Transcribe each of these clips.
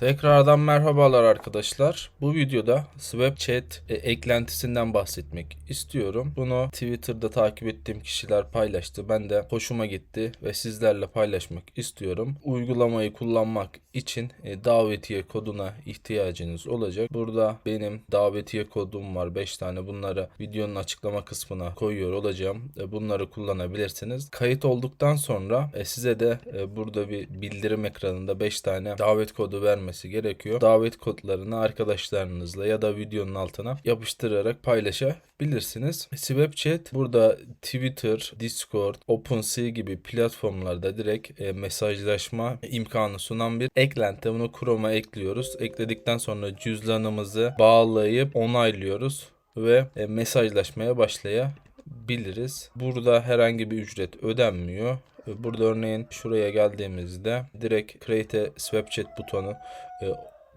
Tekrardan merhabalar arkadaşlar. Bu videoda Swapchat e, eklentisinden bahsetmek istiyorum. Bunu Twitter'da takip ettiğim kişiler paylaştı. Ben de hoşuma gitti ve sizlerle paylaşmak istiyorum. Uygulamayı kullanmak için e, davetiye koduna ihtiyacınız olacak. Burada benim davetiye kodum var 5 tane. Bunları videonun açıklama kısmına koyuyor olacağım. E, Bunları kullanabilirsiniz. Kayıt olduktan sonra e, size de e, burada bir bildirim ekranında 5 tane davet kodu vermesi gerekiyor. Davet kodlarını arkadaşlarınızla ya da videonun altına yapıştırarak paylaşabilirsiniz. Swapchat burada Twitter, Discord, OpenSea gibi platformlarda direkt e, mesajlaşma imkanı sunan bir eklenti. Bunu Chrome'a ekliyoruz. Ekledikten sonra cüzdanımızı bağlayıp onaylıyoruz ve e, mesajlaşmaya başlayabiliriz. Burada herhangi bir ücret ödenmiyor. E, Burada örneğin şuraya geldiğimizde direkt Create a Swapchat butonu e,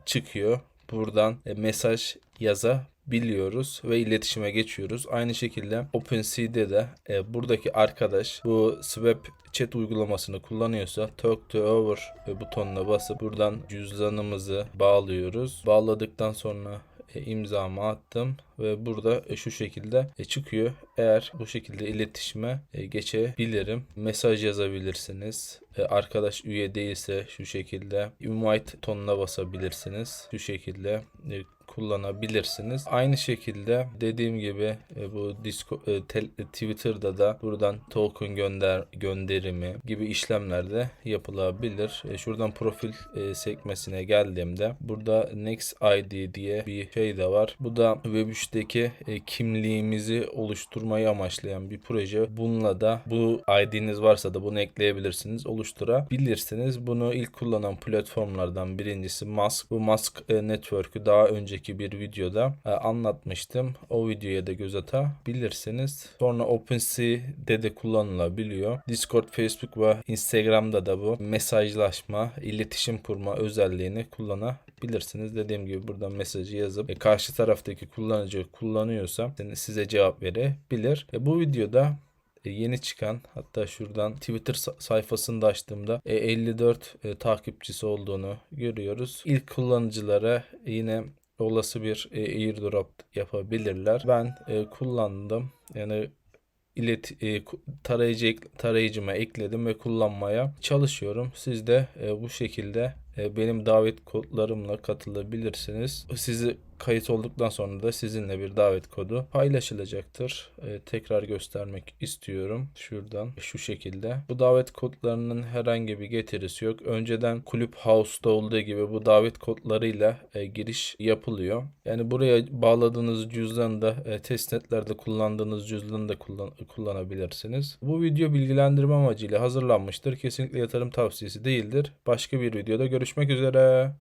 çıkıyor. Buradan e, mesaj yazabiliyoruz ve iletişime geçiyoruz. Aynı şekilde OpenSea'de de e, buradaki arkadaş bu Swapchat uygulamasını kullanıyorsa Talk to Over e, butonuna basıp buradan cüzdanımızı bağlıyoruz. Bağladıktan sonra imzamı attım ve burada e, şu şekilde e, çıkıyor. Eğer bu şekilde iletişime e, geçebilirim. Mesaj yazabilirsiniz. E, Arkadaş üye değilse şu şekilde invite tonuna basabilirsiniz. Şu şekilde e, kullanabilirsiniz. Aynı şekilde dediğim gibi e, bu Disco, e, tel- Twitter'da da buradan token gönder gönderimi gibi işlemler de yapılabilir. E, şuradan profil e, sekmesine geldiğimde burada Next ID diye bir şey de var. Bu da Web3'teki e, kimliğimizi oluşturmayı amaçlayan bir proje. Bununla da bu ID'niz varsa da bunu ekleyebilirsiniz, oluşturabilirsiniz. Bunu ilk kullanan platformlardan birincisi Mask. Bu Mask e, Network'ü daha önceki bir videoda e, anlatmıştım. O videoya da göz atabilirsiniz. Sonra OpenSea'de de kullanılabiliyor. Discord, Facebook ve Instagram'da da bu mesajlaşma, iletişim kurma özelliğini kullanabilirsiniz. Dediğim gibi buradan mesajı yazıp e, karşı taraftaki kullanıcı kullanıyorsa size cevap verebilir. E, bu videoda yeni çıkan hatta şuradan Twitter sa- sayfasını da açtığımda e, 54 e, takipçisi olduğunu görüyoruz. İlk kullanıcılara yine olası bir e, airdrop yapabilirler. Ben e, kullandım. Yani ilet e, tarayıcı tarayıcıma ekledim ve kullanmaya çalışıyorum. Siz de e, bu şekilde benim davet kodlarımla katılabilirsiniz. Sizi kayıt olduktan sonra da sizinle bir davet kodu paylaşılacaktır. E, tekrar göstermek istiyorum. Şuradan şu şekilde. Bu davet kodlarının herhangi bir getirisi yok. Önceden Kulüp House'da olduğu gibi bu davet kodlarıyla e, giriş yapılıyor. Yani buraya bağladığınız cüzdanı da e, testnetlerde kullandığınız cüzdanı da kullan kullanabilirsiniz. Bu video bilgilendirme amacıyla hazırlanmıştır. Kesinlikle yatırım tavsiyesi değildir. Başka bir videoda görüşmek üzere.